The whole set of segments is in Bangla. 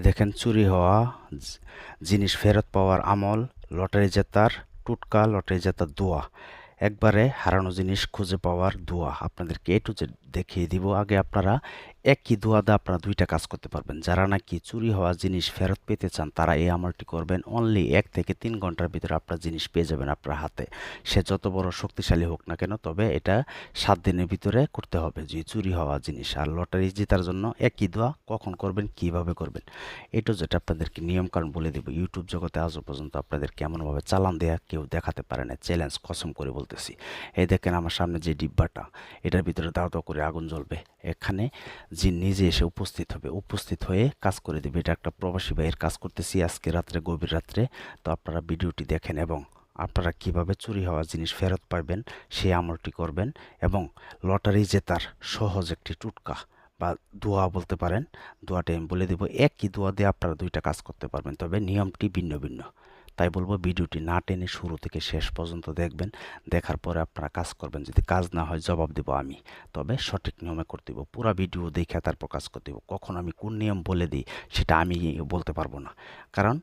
দেখেন, চুরি হওয়া জিনিস ফেরত পাওয়ার আমল, লটারি জেতার টুটকা, লটারি জেতার দোয়া। একবারে হারানো জিনিস খুঁজে পাওয়ার দোয়া। আপনাদেরকে এ টু জেড দেখিয়ে দিব। আগে আপনারা একই দোয়াতে আপনারা দুইটা কাজ করতে পারবেন। যারা নাকি চুরি হওয়া জিনিস ফেরত পেতে চান, তারা এই আমলটি করবেন। অনলি এক থেকে তিন ঘণ্টার ভিতরে আপনার জিনিস পেয়ে যাবেন আপনার হাতে। সে যত বড় শক্তিশালী হোক না কেন, তবে এটা সাত দিনের ভিতরে করতে হবে যে চুরি হওয়া জিনিস। আর লটারি জেতার জন্য একই দোয়া কখন করবেন, কীভাবে করবেন এটা যেটা আপনাদেরকে নিয়মকানুন বলে দেবো। ইউটিউব জগতে আজও পর্যন্ত আপনাদেরকে এমনভাবে চালান দেয়া কেউ দেখাতে পারে না, চ্যালেঞ্জ কসম করে বলতেছি। এই দেখেন আমার সামনে যে ডিব্বাটা, এটার ভিতরে দাও দাও করে আগুন জ্বলবে। এখানে যে নিজে এসে উপস্থিত হবে। উপস্থিত হয়ে কাজ করে দেবে। এটা একটা প্রবাসী ভাইয়ের কাজ করতেছি আজকে রাত্রে, গভীর রাত্রে। তো আপনারা ভিডিওটি দেখেন এবং আপনারা কীভাবে চুরি হওয়া জিনিস ফেরত পাবেন সেই আমলটি করবেন এবং লটারি জেতার সহজ একটি টুটকা বা দোয়া বলতে পারেন। দোয়াটি আমি বলে দেবো, একই দোয়া দিয়ে আপনারা দুইটা কাজ করতে পারবেন। তবে নিয়মটি ভিন্ন ভিন্ন। তাই বলব ভিডিওটি না টেনে শুরু থেকে শেষ পর্যন্ত দেখবেন। দেখার পরে আপনারা কাজ করবেন, যদি কাজ না হয় জবাব দেব আমি। তবে সঠিক নিয়মে করতে দেবো পুরো ভিডিও দেখে তারপর কাজ করতে দেব কখন আমি কোন নিয়ম বলে দিই, সেটা আমি বলতে পারব না। কারণ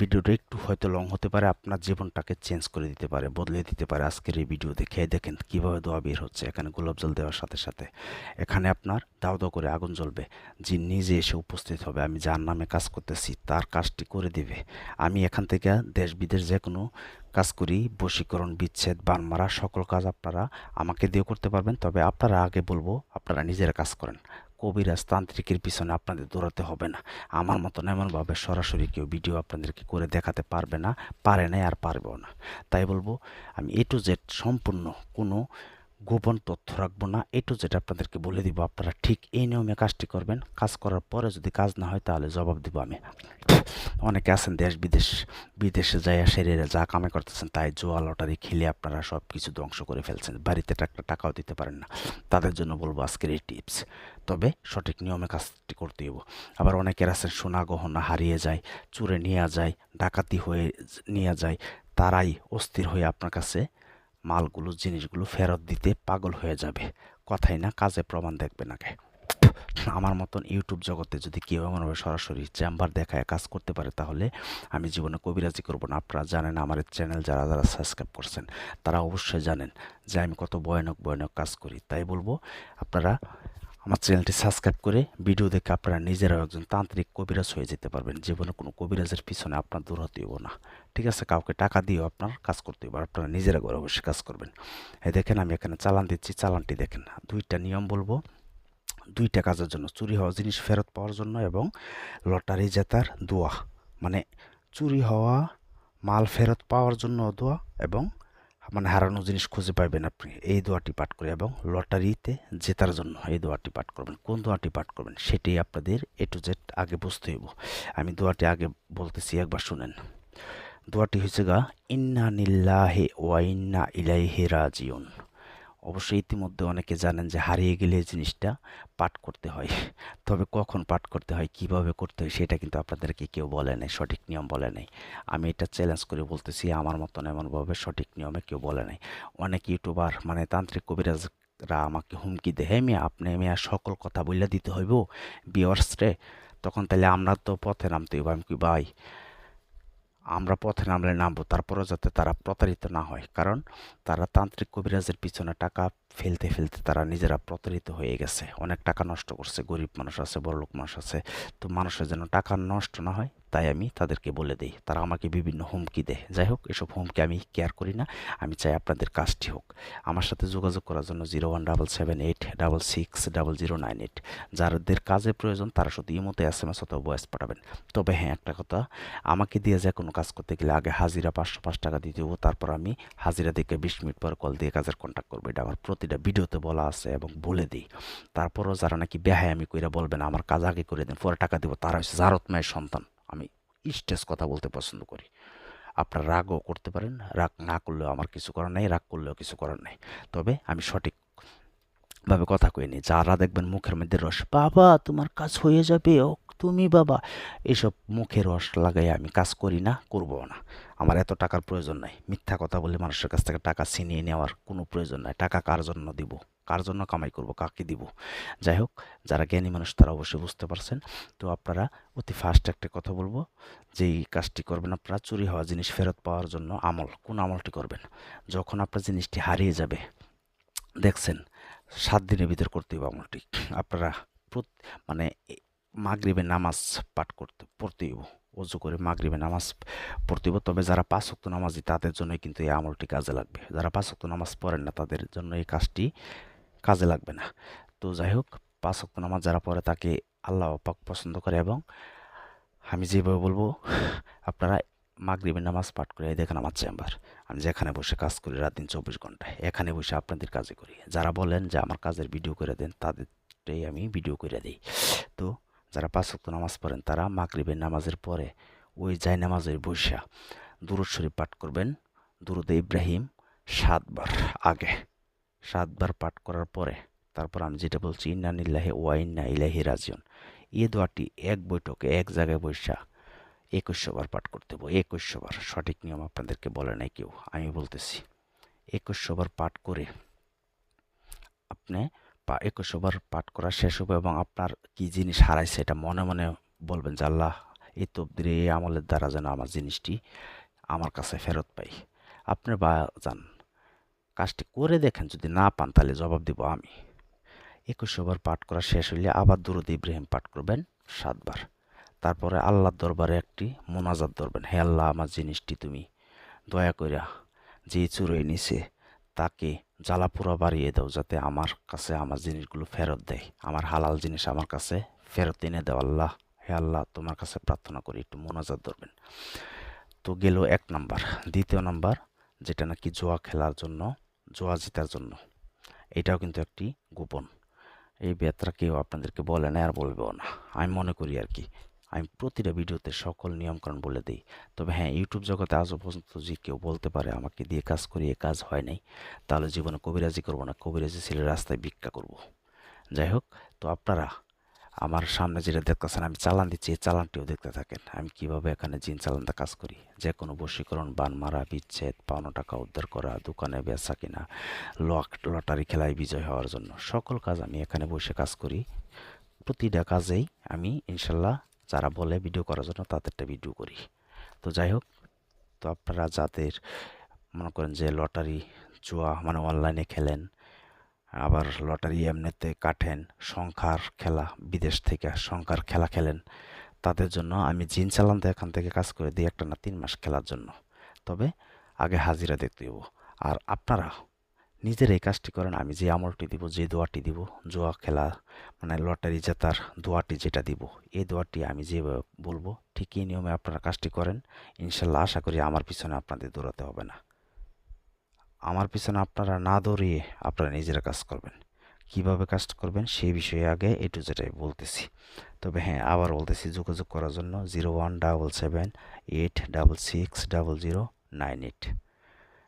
ভিডিওটা একটু হয়তো লং হতে পারে, আপনার জীবনটাকে চেঞ্জ করে দিতে পারে, বদলে দিতে পারে। আজকের এই ভিডিও দেখে দেখেন কীভাবে দোয়া বের হচ্ছে। এখানে গোলাপ জল দেওয়ার সাথে সাথে এখানে আপনার দাও দাও করে আগুন জ্বলবে। যে নিজে এসে উপস্থিত হবে, আমি যার নামে কাজ করতেছি, তার কাজটি করে দিবে। আমি এখান থেকে দেশ বিদেশ যে কোনো কাজ করি, বশীকরণ, বিচ্ছেদ, বান মারা, সকল কাজ আপনারা আমাকে দিয়ে করতে পারবেন। তবে আপনারা আগে বলব, আপনারা নিজেরা কাজ করেন। কবিরাজ তান্ত্রিকের পিছনে আপনাদের দৌড়াতে হবে না। আমার মতন এমনভাবে সরাসরি কেউ ভিডিও আপনাদেরকে করে দেখাতে পারবে না, পারে না আর পারবেও না। তাই বলব, আমি এ টু জেড সম্পূর্ণ কোনো গোপন তথ্য রাখব না। এ টু জেড আপনাদেরকে বলে দিব, আপনারা ঠিক এই নিয়মে কাজটি করবেন। কাজ করার পরে যদি কাজ না হয়, তাহলে জবাব দিব আমি। অনেকে আছেন দেশ বিদেশ, বিদেশে যাইয়া শরীরে যা কামে করতেছেন, তাই জোয়া, লটারি, খেলে আপনারা সব কিছু ধ্বংস করে ফেলছেন। বাড়িতে একটা টাকাও দিতে পারেন না। তাদের জন্য বলব আজকের এই টিপস। তবে সঠিক নিয়মে কাজটি করতে হইব। আবার অনেকের আছেন, সোনা গহনা হারিয়ে যায়, চুরে নিয়ে যায়, ডাকাতি হয়ে নিয়ে যায়, তারাই অস্থির হয়ে আপনার কাছে মালগুলো, জিনিসগুলো ফেরত দিতে পাগল হয়ে যাবে। কথাই না, কাজে প্রমাণ দেখবেন আগে আমার মতন ইউটিউব জগতে যদি কেউ এমনভাবে সরাসরি চেম্বার দেখায় কাজ করতে পারে, তাহলে আমি জীবনে কবিরাজি করব না। আপনারা জানেন আমার চ্যানেল যারা যারা সাবস্ক্রাইব করছেন, তারা অবশ্যই জানেন যে আমি কত ভয়ানক ভয়ানক কাজ করি। তাই বলব, আপনারা আমার চ্যানেলটি সাবস্ক্রাইব করে ভিডিও দেখে আপনারা নিজেরাও একজন তান্ত্রিক কবিরাজ হয়ে যেতে পারবেন। জীবনে কোনো কবিরাজের পিছনে আপনার দূর হতে না। ঠিক আছে, কাউকে টাকা দিয়েও আপনার কাজ করতে হবে আপনারা নিজেরা ঘরে বসে কাজ করবেন। এই দেখেন, আমি এখানে চালান দিচ্ছি, চালানটি দেখেন, দুইটা নিয়ম বলব। দুইটা কাজের জন্য, চুরি হওয়া জিনিস ফেরত পাওয়ার জন্য এবং লটারি জেতার দোয়া। মানে চুরি হওয়া মাল ফেরত পাওয়ার জন্য দোয়া এবং মানে হারানো জিনিস খুঁজে পাইবেন আপনি। এই দোয়াটি পাঠ করে এবং লটারিতে জেতার জন্য এই দোয়াটি পাঠ করবেন। কোন দোয়াটি পাঠ করবেন, সেটি আপনাদের এ টু জেড আগে বুঝতে হইব। আমি দোয়াটি আগে বলতেছি, একবার শুনেন। দোয়াটি হয়েছে গা, ইন্না নিল্লাহে ওয়া ইন্না ইলাইহি রাজিউন। অবশ্যই ইতিমধ্যে অনেকে জানেন যে হারিয়ে গেলে জিনিসটা পাঠ করতে হয়। তবে কখন পাঠ করতে হয়, কীভাবে করতে হয়, সেটা কিন্তু আপনাদেরকে কেউ বলে নাই, সঠিক নিয়ম বলে নাই। আমি এটা চ্যালেঞ্জ করে বলতেছি, আমার মতন এমনভাবে সঠিক নিয়মে কেউ বলে নাই। অনেক ইউটিউবার মানে তান্ত্রিক কবিরাজরা আমাকে হুমকি দেয় হ্যাঁ মিয়া, আপনি, মিয়া, সকল কথা বললে দিতে হইব বিয়ার্সরে তখন তাহলে আমরা তো পথে নামতে হইব, আমি কি ভাই আমরা পথে নামলে নামবো, তারপরেও যাতে তারা প্রতারিত না হয়। কারণ তারা তান্ত্রিক কবিরাজের পিছনে টাকা ফেলতে ফেলতে তারা নিজেরা প্রতারিত হয়ে গেছে। অনেক টাকা নষ্ট করছে, গরিব মানুষ আছে, বড়লোক মানুষ আছে। তো মানুষের যেন টাকা নষ্ট না হয় তাই আমি তাদেরকে বলে দিই, তারা আমাকে বিভিন্ন হুমকি দেয়। যাই হোক, এসব হুমকি আমি কেয়ার করি না, আমি চাই আপনাদের কাজটি হোক। আমার সাথে যোগাযোগ করার জন্য zero one double seven eight, double six, double zero nine eight. যাদের কাজে প্রয়োজন, তারা শুধু ইমোতে এস এম এস অথবা ভয়েস পাঠাবেন। তবে হ্যাঁ একটা কথা, আমাকে দিয়ে যে কোনো কাজ করতে গেলে আগে হাজিরা পাঁচশো পাঁচ টাকা দিতে হব তারপর আমি হাজিরা থেকে বিশ মিনিট পর কল দিয়ে কাজের কন্ট্যাক্ট করব। এটা আমার প্রতিটা ভিডিওতে বলা আছে এবং বলে দিই। তারপরও যারা নাকি বেহায় আমি কইরা বলবেন, আমার কাজ আগে করে দিন, পরে টাকা দিব, তারা হচ্ছে জারত মায়ের সন্তান। আমি স্টেজ কথা বলতে পছন্দ করি। আপনার রাগও করতে পারেন, রাগ না করলেও আমার কিছু করার নেই, রাগ করলেও কিছু করার নেই। তবে আমি সঠিক ভাবে কথা কই নি। যারা দেখবেন মুখের মধ্যে রস, বাবা, তোমার কাজ হয়ে যাবে ও তুমি বাবা। এসব মুখে রস লাগাই আমি কাজ করি না করব না। আমার এত টাকার প্রয়োজন নাই। মিথ্যা কথা বলে মানুষের কাছ থেকে টাকা ছিনিয়ে নেওয়ার কোনো প্রয়োজন নাই। টাকা কার জন্য দিব? কার জন্য কামাই করব, কাকে দিব? যাই হোক যারা জ্ঞানী মানুষ তারা অবশ্যই বুঝতে পারছেন। তো আপনারা অতি ফার্স্ট একটা কথা বলব, যে এই কাজটি করবেন আপনারা চুরি হওয়া জিনিস ফেরত পাওয়ার জন্য আমল, কোন আমলটি করবেন? যখন আপনার জিনিসটি হারিয়ে যাবে, দেখছেন, সাত দিনের ভিতর করতে হবে আমলটি। আপনারা মানে মাগরিবে নামাজ পাঠ করতে, পড়তে হইব অজু করে মাগরিবে নামাজ পড়তে হইব তবে যারা পাঁচ ওয়াক্ত নামাজি, তাদের জন্য কিন্তু এই আমলটি কাজে লাগবে। যারা পাঁচ নামাজ পড়েন না, তাদের জন্য এই কাজটি কাজে লাগবে না। তো যাই হোক, পাঁচ ওয়াক্ত নামাজ যারা পড়ে তাকে আল্লাহ পাক পছন্দ করে এবং আমি যেভাবে বলব, আপনারা মাগরিবের নামাজ পাঠ করে এই দেখেন আমার চেম্বার। আমি যেখানে বসে কাজ করি রাত দিন চব্বিশ ঘন্টায়, এখানে বসে আপনাদের কাজে করি। যারা বলেন যে আমার কাজের ভিডিও করে দেন, তাদেরটাই আমি ভিডিও করে দিই। তো যারা পাঁচ ওয়াক্ত নামাজ পড়েন, তারা মাগরিবের নামাজের পরে ওই জায় নামাজের বৈশা দুরুদ শরীফ পাঠ করবেন। দুরুদ ইব্রাহিম সাতবার আগে। সাতবার পাঠ করার পরে তারপর আমি যেটা বলছি, ইন্না নিল্লাহে ওয়া ইন্না ইলাহি রাজিউন। এই দোয়াটি এক বৈঠকে এক জায়গায় বৈশা একুশশো বার পাঠ করতে হবে একুশশো বার, সঠিক নিয়ম আপনাদেরকে বলে নাই কেউ, আমি বলতেছি। একুশশো বার পাঠ করে আপনি একুশশো বার পাঠ করা শেষ হবে এবং আপনার কি জিনিস হারাইছে এটা মনে মনে বলবেন যে, আল্লাহ, এই তবদির এই আমলের দ্বারা যেন আমার জিনিসটি আমার কাছে ফেরত পাই। আপনি বা যান। কাজটি করে দেখেন, যদি না পান তাহলে জবাব দিব আমি। একুশশো বার পাঠ করা শেষ হইলে আবার দুরুদ ইব্রাহিম পাঠ করবেন সাতবার। তারপরে আল্লাহর দরবারে একটি মোনাজাত ধরবেন, হে আল্লাহ আমার জিনিসটি তুমি দয়া কইরা যে চুরোয় নিছে, তাকে জ্বালাপুরা বাড়িয়ে দাও, যাতে আমার কাছে আমার জিনিসগুলো ফেরত দেয়, আমার হালাল জিনিস আমার কাছে ফেরত এনে দাও, আল্লাহ। হে আল্লাহ, তোমার কাছে প্রার্থনা করি, একটু মোনাজাত ধরবেন। তো গেল এক নাম্বার। দ্বিতীয় নাম্বার, যেটা নাকি জোয়া খেলার জন্য জোয়া জেতার জন্য। এটাও কিন্তু একটি গোপন। এই বেতরা কেউ আপনাদেরকে বলে না আর বলবেও না। আমি মনে করি আর কি। আমি প্রতিটা ভিডিওতে সকল নিয়মকানুন বলে দিই। তবে হ্যাঁ ইউটিউব জগতে আজও পর্যন্ত যে কেউ বলতে পারে, আমাকে দিয়ে কাজ করি এ কাজ হয় নাই, তাহলে জীবনে কবিরাজি করব না। কবিরাজি ছেলে রাস্তায় ভিক্ষা করব। যাই হোক, তো আপনারা আমার সামনে যেটা দেখতেছেন, আমি চালান দিচ্ছি, এই চালানটিও দেখতে থাকেন। আমি কীভাবে এখানে জিন চালানটা কাজ করি? যে কোনো বশীকরণ, বান মারা, বিচ্ছেদ, পাওনা টাকা উদ্ধার করা, দোকানে বেচা কিনা, লক, লটারি খেলায় বিজয় হওয়ার জন্য সকল কাজ আমি এখানে বসে কাজ করি। প্রতিটা কাজেই আমি ইনশাল্লাহ যারা বলে ভিডিও করার জন্য তাদেরটা ভিডিও করি। তো যাই হোক, তো আপনারা যাদের মনে করেন যে লটারি, জুয়া মানে অনলাইনে খেলেন আবার লটারি এমনিতে কাটেন সংখ্যার খেলা, বিদেশ থেকে সংখ্যার খেলা খেলেন। তাদের জন্য আমি জিন চালান এখান থেকে কাজ করে দিই একটা না তিন মাস খেলার জন্য। তবে আগে হাজিরা দেখতে দেবো। আর আপনারা নিজের এই কাজটি করেন, আমি যে আমলটি দিব, যে দোয়াটি দিব, জোয়া খেলা মানে লটারি জেতার দোয়াটি যেটা দিব, এই দোয়াটি আমি যে বলব, ঠিক এই নিয়মে আপনারা কাজটি করেন। ইনশাল্লাহ আশা করি আমার পিছনে আপনাদের দৌড়াতে হবে না। আমার পিছনে আপনারা না দৌড়িয়ে আপনারা নিজেরা কাজ করবেন। কীভাবে কাজ করবেন সেই বিষয়ে আগে এ টু যেটাই বলতেছি। তবে হ্যাঁ আবার বলতেছি যোগাযোগ করার জন্য zero one double seven eight double six double zero nine eight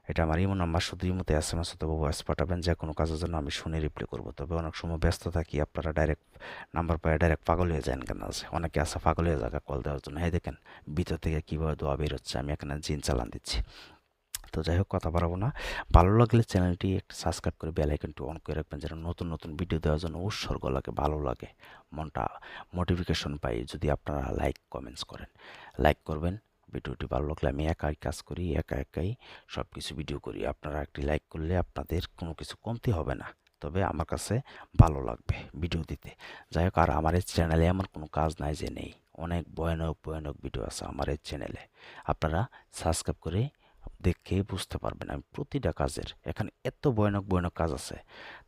এটা আমার ইমো নাম্বার, শুধু ইমোতে এস এম এস অথবা ভয়েস পাঠাবেন, যে কোনো কাজের জন্য আমি শুনে রিপ্লাই করব। তবে অনেক সময় ব্যস্ত থাকি, আপনারা ডাইরেক্ট নাম্বার পায়ে ডাইরেক্ট পাগল হয়ে যান কেন আছে অনেকে আসা পাগল হয়ে যাবে কল দেওয়ার জন্য। হ্যাঁ দেখেন, ভিতর থেকে কীভাবে দোয়া বের হচ্ছে আমি এখানে জিন চালান দিচ্ছি। তো যাই হোক, কথা বাড়াবো না। ভালো লাগলে চ্যানেলটি একটু সাবস্ক্রাইব করে বেল আইকনটি অন করে রাখবেন যেন নতুন নতুন ভিডিও দেওয়ার জন্য উৎসর্গ লাগে, ভালো লাগে, মনটা মোটিফিকেশন পাই যদি আপনারা লাইক কমেন্টস করেন। লাইক করবেন, ভিডিওটি ভালো লাগলে আমি একাই কাজ করি, একা একাই সব কিছু ভিডিও করি। আপনারা একটি লাইক করলে আপনাদের কোনো কিছু কমতি হবে না, তবে আমার কাছে ভালো লাগবে ভিডিও দিতে। যাই হোক, আর আমার এই চ্যানেলে এমন কোনো কাজ নাই যে নেই। অনেক ভয়ানক ভয়ানক ভিডিও আছে আমার এই চ্যানেলে আপনারা সাবস্ক্রাইব করে দেখে বুঝতে পারবেন আমি প্রতিটা কাজের, এখানে এত ভয়ানক ভয়ানক কাজ আছে,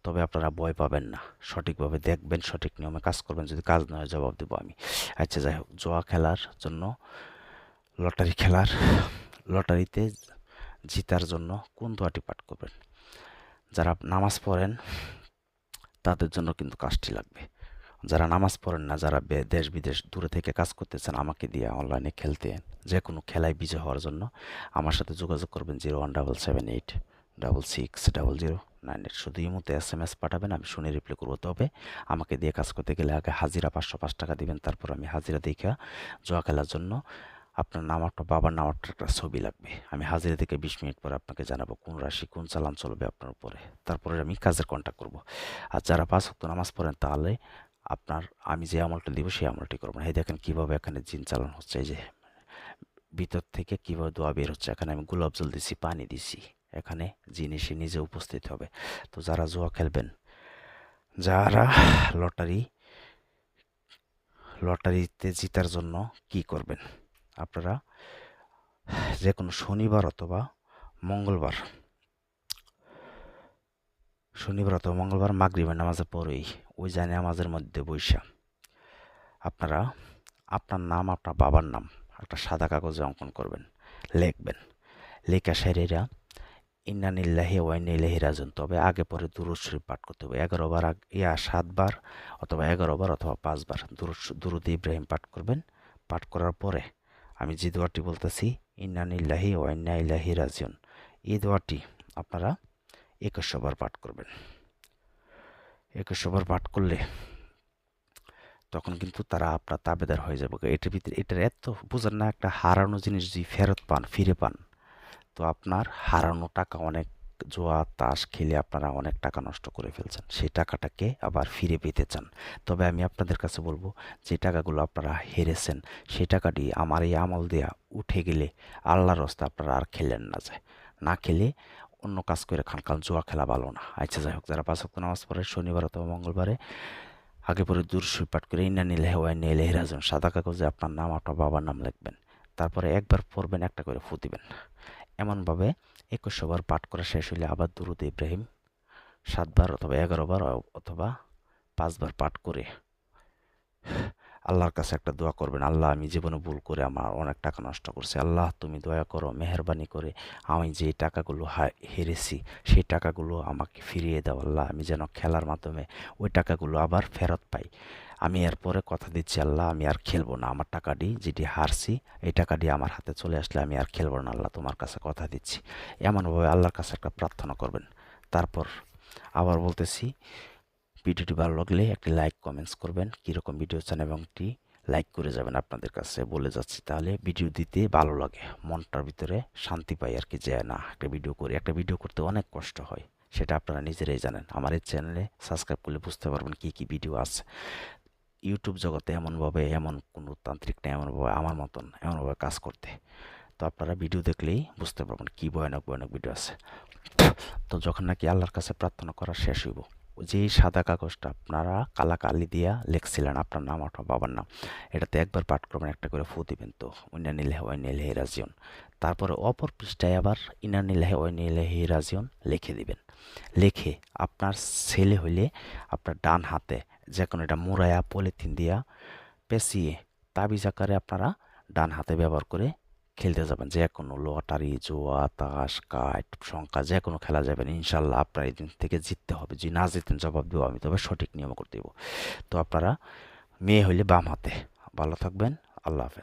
তবে আপনারা ভয় পাবেন না। সঠিকভাবে দেখবেন, সঠিক নিয়মে কাজ করবেন, যদি কাজ নয় জবাব দেবো আমি। আচ্ছা যাই হোক, জোয়া খেলার জন্য, লটারি খেলার, লটারিতে জিতার জন্য কোন দোয়াটি পাঠ করবেন? যারা নামাজ পড়েন, তাদের জন্য কিন্তু কাজটি লাগবে। যারা নামাজ পড়েন না, যারা দেশ বিদেশ দূরে থেকে কাজ করতেছেন, আমাকে দিয়ে অনলাইনে খেলতে যে কোনো খেলায় বিজয় হওয়ার জন্য আমার সাথে যোগাযোগ করবেন zero one double seven eight double six double zero nine eight. শুধু এই মতো এস এম এস পাঠাবেন, আমি শুনে রিপ্লাই করব। তবে আমাকে দিয়ে কাজ করতে গেলে আগে হাজিরা পাঁচশো পাঁচ টাকা দেবেন, তারপর আমি হাজিরা দেখা জোয়া খেলার জন্য আপনার নাম একটা বাবার নাম একটা ছবি লাগবে। আমি হাজিরা থেকে বিশ মিনিট পরে আপনাকে জানাব কোন রাশি, কোন চালান চলবে আপনার উপরে। তারপরে আমি কাজের কন্ট্যাক্ট করব। আর যারা পাঁচ ওয়াক্ত নামাজ পড়েন, তাহলে আপনার, আমি যে আমলটা দিব সেই আমলটি করব না। এই দেখেন কীভাবে এখানে জিন চালান হচ্ছে, এই যে ভিতর থেকে কীভাবে দোয়া বের হচ্ছে। এখানে আমি গোলাপ জল দিছি, পানি দিছি। এখানে জিন এসে নিজে উপস্থিত হবে। তো যারা জুয়া খেলবেন, যারা লটারি, লটারিতে জিতার জন্য কি করবেন? আপনারা যে কোনো শনিবার অথবা মঙ্গলবার, শনিবার অথবা মঙ্গলবার মাগরিবের নামাজের পরেই ওই জানে নামাজের মধ্যে বৈশা আপনারা আপনার নাম, আপনার বাবার নাম একটা সাদা কাগজে অঙ্কন করবেন, লিখবেন। লেখা সেরেরা ইন্নানিল্লাহি ওয়াইনিল্লাহি রাজন তবে আগে পরে দুরুদ শরীফ পাঠ করতে হবে। এগারো বার ইয়া সাতবার অথবা এগারো বার অথবা পাঁচবার দুরুদ দুরুদ ইব্রাহিম পাঠ করবেন। পাঠ করার পরে আমি যে দোয়াটি বলতেছি ইন্নানিল্লাহি ওয়াইন্না ইলাহি রাজিউন। এই দোয়াটি আপনারা একুশশো বার পাঠ করবেন। একুশশো বার পাঠ করলে তখন কিন্তু তারা আপনার তাবেদার হয়ে যাবে। এটার ভিতরে, এটার এত বোঝেন না একটা হারানো জিনিস যদি ফেরত পান, ফিরে পান। তো আপনার হারানো টাকা অনেক জোয়া, তাস খেলে আপনারা অনেক টাকা নষ্ট করে ফেলছেন। সেই টাকাটাকে আবার ফিরে পেতে চান। তবে আমি আপনাদের কাছে বলব, যে টাকাগুলো আপনারা হেরেছেন, সেই টাকাটি আমার এই আমল দেয়া উঠে গেলে আল্লাহর রাস্তা আপনারা আর খেলেন না যায়। না খেলে অন্য কাজ করে খান কারণ জোয়া খেলা ভালো না। আচ্ছা যাই হোক, যারা পাঁচ ওয়াক্ত নামাজ পড়ে, শনিবার অথবা মঙ্গলবারে আগে পরে দূর সুই পাঠ করে, ইন্না নিলে হেওয়াই নিলে হেরাজন সাদা কাগজে আপনার নাম, আপনার বাবার নাম লিখবেন। তারপরে একবার পড়বেন, একটা করে ফু দিবেন। এমনভাবে একুশশো বার পাঠ করা শেষ হলে আবার দুরুদ ইব্রাহিম সাতবার অথবা এগারো বার অথবা পাঁচবার পাঠ করে আল্লাহর কাছে একটা দোয়া করবেন, আল্লাহ, আমি জীবনে ভুল করে আমার অনেক টাকা নষ্ট করছি। আল্লাহ, তুমি দয়া করো, মেহরবানি করে আমি যে টাকাগুলো হেরেছি, সেই টাকাগুলো আমাকে ফিরিয়ে দাও। আল্লাহ, আমি যেন খেলার মাধ্যমে ওই টাকাগুলো আবার ফেরত পাই। আমি এরপরে কথা দিচ্ছি, আল্লাহ, আমি আর খেলব না। আমার টাকাটি যেটি হারছি, এই টাকাটি আমার হাতে চলে আসলে আমি আর খেলব না। আল্লাহ, তোমার কাছে কথা দিচ্ছি। এমনভাবে আল্লাহর কাছে একটা প্রার্থনা করবেন। তারপর আবার বলতেছি ভিডিওটি ভালো লাগলে একটি লাইক, কমেন্টস করবেন। কীরকম ভিডিও চান এবং একটি লাইক করে যাবেন আপনাদের কাছে বলে যাচ্ছি। তাহলে ভিডিও দিতে ভালো লাগে, মনটার ভিতরে শান্তি পাই আর কি, যে না, একটা ভিডিও করি, একটা ভিডিও করতে অনেক কষ্ট হয়, সেটা আপনারা নিজেরাই জানেন। আমার এই চ্যানেলে সাবস্ক্রাইব করলে বুঝতে পারবেন কী কী ভিডিও আছে। ইউটিউব জগতে এমনভাবে, এমন কোনো তান্ত্রিক নেই, এমনভাবে, আমার মতন এমনভাবে কাজ করতে। তো আপনারা ভিডিও দেখলেই বুঝতে পারবেন কী ভয়ানক ভয়ানক ভিডিও আছে। তো যখন নাকি আল্লাহর কাছে প্রার্থনা করা শেষ হইব যে সাদা কাগজটা আপনারা কালা কালি দিয়া লিখছিলেন আপনার নাম আপনার বাবার নাম, এটাতে একবার পাঠ করবেন, একটা করে ফু দিবেন তো ইনা নীলে ওই নীলে রাজিয়ন তারপরে অপর পৃষ্ঠায় আবার ইনা নীলে ওই নীলে রাজিয়ন লিখে দিবেন। লিখে আপনার ছেলে হইলে আপনার ডান হাতে যে কোনো এটা মুড়ায়া, পলিথিন দিয়া পেঁচিয়ে তাবিজ আকারে আপনারা ডান হাতে ব্যবহার করে খেলতে যাবেন, যে কোনো লটারি, জোয়া, তাস কাঠ সংখ্যা যে কোনো খেলা যাবেন, ইনশাল্লাহ আপনার এই দিন থেকে জিততে হবে। যদি না জিতেন জবাব দেবো আমি, তবে সঠিক নিয়ম করে দেবো। তো আপনারা মেয়ে হইলে বাম হাতে। ভালো থাকবেন, আল্লাহ হাফেজ।